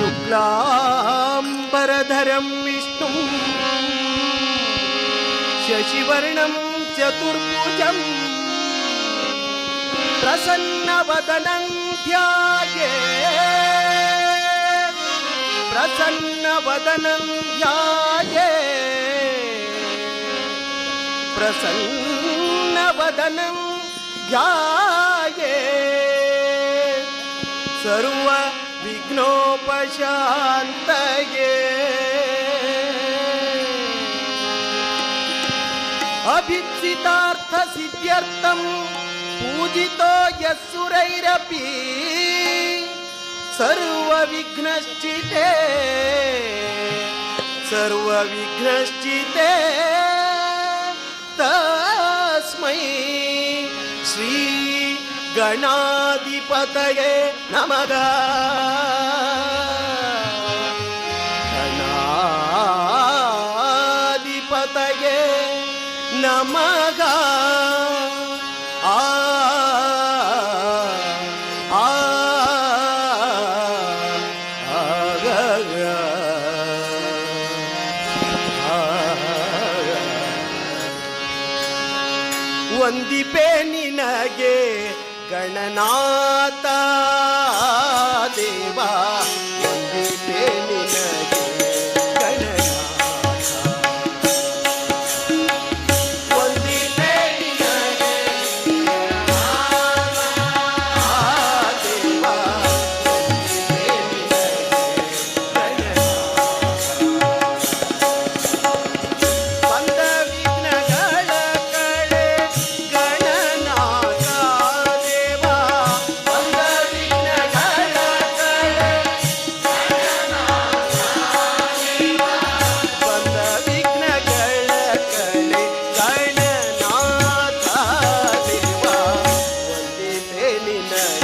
शुक्लाम्बरधरं विष्णुं शशिवर्णं चतुर्भुजम् प्रसन्नवदनं ध्याये। प्रसन्नवदनं ध्याये। प्रसन्नवदनं ध्याये। सर्व ವಿಘ್ನೋಪಶಾಂತಗೆ. ಅಭಿಪ್ಸಿತಾರ್ಥ ಸಿದ್ಧ್ಯರ್ಥಂ ಪೂಜಿತೋ ಯಸ್ಸುರೈರಪಿ. ಸರ್ವವಿಘ್ನಶ್ಚಿತೆ. ಸರ್ವವಿಘ್ನಶ್ಚಿತೆ. ತಸ್ಮೈ ಶ್ರೀ ಗಣಾಧಿಪತಯೇ ನಮಗ. ಗಣಾಧಿಪತಯೇ ನಮಗ. ಆ ಒಂದಿಪೆ ನಿನಗೆ गणनात् night.